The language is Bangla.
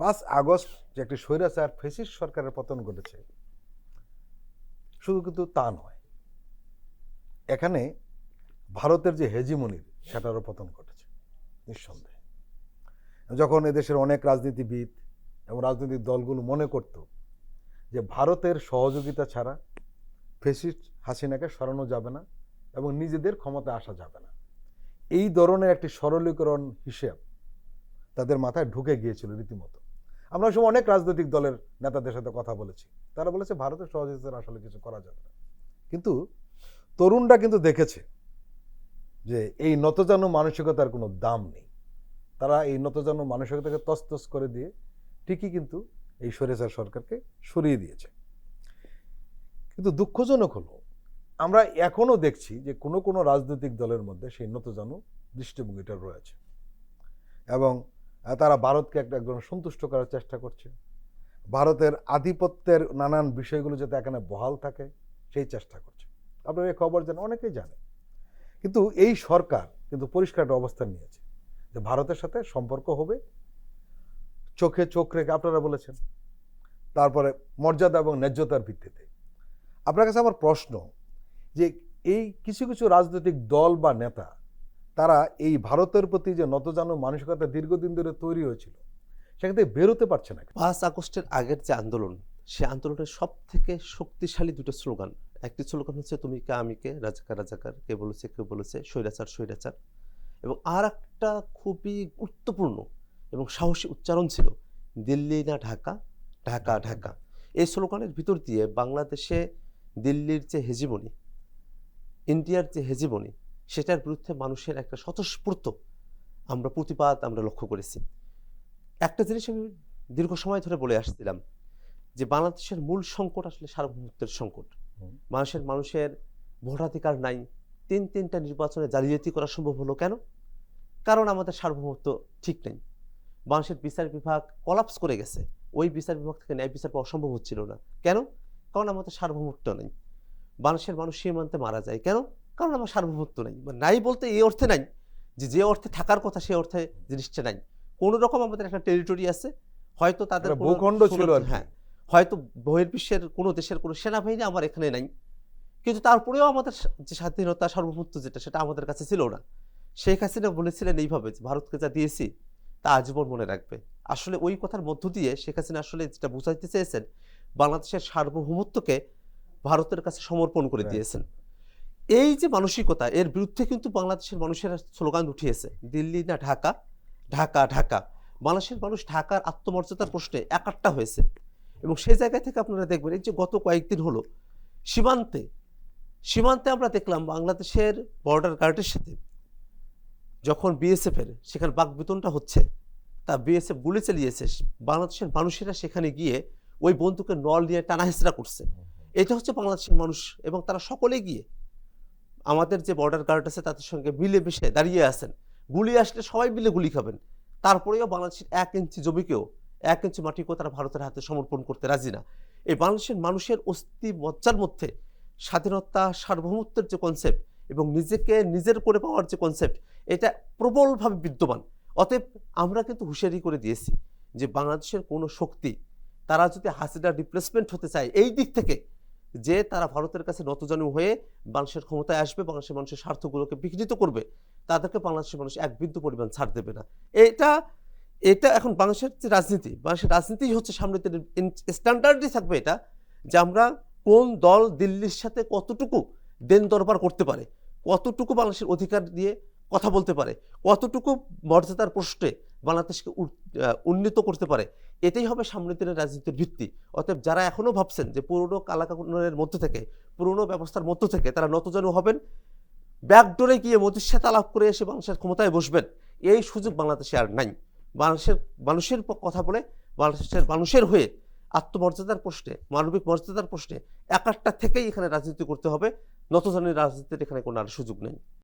পাঁচ আগস্ট যে একটি স্বৈরাচার ফেসিস সরকারের পতন ঘটেছে, শুধু কিন্তু তা নয়, এখানে ভারতের যে হেজিমনির, সেটারও পতন ঘটেছে, নিঃসন্দেহে। যখন এদেশের অনেক রাজনীতিবিদ এবং রাজনৈতিক দলগুলো মনে করত যে ভারতের সহযোগিতা ছাড়া ফেসিস্ট হাসিনাকে সরানো যাবে না এবং নিজেদের ক্ষমতায় আসা যাবে না, এই ধরনের একটি সরলীকরণ হিসেব তাদের মাথায় ঢুকে গিয়েছিল রীতিমতো। আমরা সময় অনেক রাজনৈতিক দলের নেতাদের সাথে কথা বলেছি। তারা বলেছে, ভারতের সহযোগিতার আসলে কিছু করা যাবে না। কিন্তু তরুণরা কিন্তু দেখেছে যে এই নতজানু মানসিকতার কোনো দাম নেই। তারা এই নতজানু মানসিকতাকে তস্তস করে দিয়ে ঠিকই কিন্তু এই সরেচার সরকারকে সরিয়ে দিয়েছে। কিন্তু দুঃখজনক হলো, আমরা এখনও দেখছি যে কোনো কোনো রাজনৈতিক দলের মধ্যে সেই নতজানু দৃষ্টিভঙ্গিটা রয়েছে। এবং তারা ভারতকে একটা একদম সন্তুষ্ট করার চেষ্টা করছে। ভারতের আধিপত্যের নানান বিষয়গুলো যাতে এখানে বহাল থাকে, সেই চেষ্টা করছে। আপনারা এই খবর জানেন অনেকেই জানে কিন্তু এই সরকার কিন্তু পরিষ্কার একটা অবস্থান নিয়েছে যে ভারতের সাথে সম্পর্ক হবে। চোখে চোখ রেখে আপনারা বলেছেন। তারপরে মর্যাদা এবং ন্যায্যতার ভিত্তিতে। আপনার কাছে আমার প্রশ্ন যে এই কিছু কিছু রাজনৈতিক দল বা নেতা তারা এই ভারতের প্রতি যে নতজানু মানসিকতা দীর্ঘদিন ধরে তৈরি হয়েছিল থেকে বেরোতে পারছে না পাঁচ আগস্টের আগের যে আন্দোলন, সে আন্দোলনের সব থেকে শক্তিশালী দুটো স্লোগান। একটি স্লোগান হচ্ছে, তুমি কে, আমি কে? রাজাকার রাজাকার। কে বলেছে কে বলেছে? স্বৈরাচার স্বৈরাচার। এবং আর একটা খুবই গুরুত্বপূর্ণ এবং সাহসী উচ্চারণ ছিল, দিল্লি না ঢাকা? ঢাকা ঢাকা। এই স্লোগানের ভিতর দিয়ে বাংলাদেশে দিল্লির যে হেজিমনি, ইন্ডিয়ার যে হেজিমনি সেটার বিরুদ্ধে মানুষের একটা স্বতঃস্ফূর্ত আমরা প্রতিবাদ আমরা লক্ষ্য করেছি। একটা জিনিস আমি দীর্ঘ সময় ধরে বলে আসছিলাম যে বাংলাদেশের মূল সংকট আসলে সার্বভৌমত্বের সংকট। মানুষের মানুষের ভোটাধিকার নাই। তিন তিনটা নির্বাচনে জালিয়াতি করা সম্ভব হলো কেন? কারণ আমাদের সার্বভৌমত্ব ঠিক নেই। মানুষের বিচার বিভাগ কলাপস করে গেছে। ওই বিচার বিভাগ থেকে ন্যায় বিচার পাওয়া সম্ভব হচ্ছিল না। কেন? কারণ আমাদের সার্বভৌমত্ব নেই। মানুষের মানুষ সীমান্তে মারা যায়। কেন? কারণ আমার সার্বভৌমত্ব নেই। নাই বলতে এই অর্থে নাই যে যে অর্থে থাকার কথা সে অর্থে জিনিসটা নাই। কোনো রকম আমাদের একটা টেরিটরি আছে হয়তো তাদের ভূখণ্ড ছিল। হ্যাঁ হয়তো বহির্বিশ্বের কোনো দেশের কোনো সেনাবাহিনী আমার এখানে নাই। কিন্তু তারপরেও আমাদের যে স্বাধীনতা সার্বভৌমত্ব যেটা সেটা আমাদের কাছে ছিল না। শেখ হাসিনা বলেছিলেন এইভাবে যে ভারতকে যা দিয়েছি তা আজীবন মনে রাখবে। আসলে ওই কথার মধ্য দিয়ে শেখ হাসিনা আসলে যেটা বোঝাইতে চেয়েছেন বাংলাদেশের সার্বভৌমত্বকে ভারতের কাছে সমর্পণ করে দিয়েছেন। এই যে মানসিকতা এর বিরুদ্ধে কিন্তু বাংলাদেশের মানুষের স্লোগান উঠিয়েছে দিল্লি না ঢাকা? ঢাকা ঢাকা। বাংলাদেশের মানুষ ঢাকার আত্মমর্যাদার প্রশ্নে একাট্টা হয়েছে। এবং সেই জায়গা থেকে আপনারা দেখবেন এই যে গত কয়েকদিন হলো সীমান্তে সীমান্তে আমরা দেখলাম বাংলাদেশের বর্ডার গার্ডের সাথে যখন বিএসএফের সেখানে বাকবেতনটা হচ্ছে তা বিএসএফ গুলি চালিয়েছে বাংলাদেশের মানুষেরা সেখানে গিয়ে ওই বন্দুকের নল নিয়ে টানাহেসরা করছে। এটা হচ্ছে বাংলাদেশের মানুষ এবং তারা সকলে গিয়ে আমাদের যে বর্ডার গার্ড আছে তাদের সঙ্গে মিলেমিশে দাঁড়িয়ে আছেন। গুলি আসলে সবাই মিলে গুলি খাবেন। তারপরেও বাংলাদেশের এক ইঞ্চি জমিকেও, এক ইঞ্চি মাটিকেও তারা ভারতের হাতে সমর্পণ করতে রাজি না। এই বাংলাদেশের মানুষের অস্থি মজ্জার মধ্যে স্বাধীনতা, সার্বভৌমত্বের যে কনসেপ্ট এবং নিজেকে নিজের করে পাওয়ার যে কনসেপ্ট এটা প্রবলভাবে বিদ্যমান। অতএব আমরা কিন্তু হুঁশিয়ারি করে দিয়েছি যে বাংলাদেশের কোনো শক্তি, তারা যদি হাসিনার রিপ্লেসমেন্ট হতে চায়, এই দিক থেকে যে তারা ভারতের কাছে নতজানু হয়ে বাংলাদেশের ক্ষমতায় আসবে, বাংলাদেশের মানুষের স্বার্থগুলোকে বিঘ্নিত করবে, তাদেরকে বাংলাদেশের মানুষ এক বিন্দু পরিমাণ ছাড় দেবে না। এটা এটা এখন বাংলাদেশের যে রাজনীতি, বাংলাদেশের রাজনীতি হচ্ছে সামনে স্ট্যান্ডার্ডই থাকবে এটা যে আমরা কোন দল দিল্লির সাথে কতটুকু দেন দরবার করতে পারে, কতটুকু বাংলাদেশের অধিকার দিয়ে কথা বলতে পারে, কতটুকু মর্যাদার প্রশ্নে বাংলাদেশকে উন্নীত করতে পারে। এটাই হবে সামনের দিনের রাজনীতির ভিত্তি। অতএব যারা এখনও ভাবছেন যে পুরনো কালাকানুনের মধ্যে থেকে, পুরনো ব্যবস্থার মধ্য থেকে তারা নতজানু হবেন, ব্যাকডোরে গিয়ে মোদির আলাপ করে এসে মানুষের ক্ষমতায় বসবেন, এই সুযোগ বাংলাদেশে আর নাই। বাংলাদেশের মানুষের কথা বলে বাংলাদেশের মানুষের হয়ে আত্মমর্যাদার প্রশ্নে, মানবিক মর্যাদার প্রশ্নে একাটটা থেকেই এখানে রাজনীতি করতে হবে। নতজানের রাজনীতির এখানে কোনো আর সুযোগ নেই।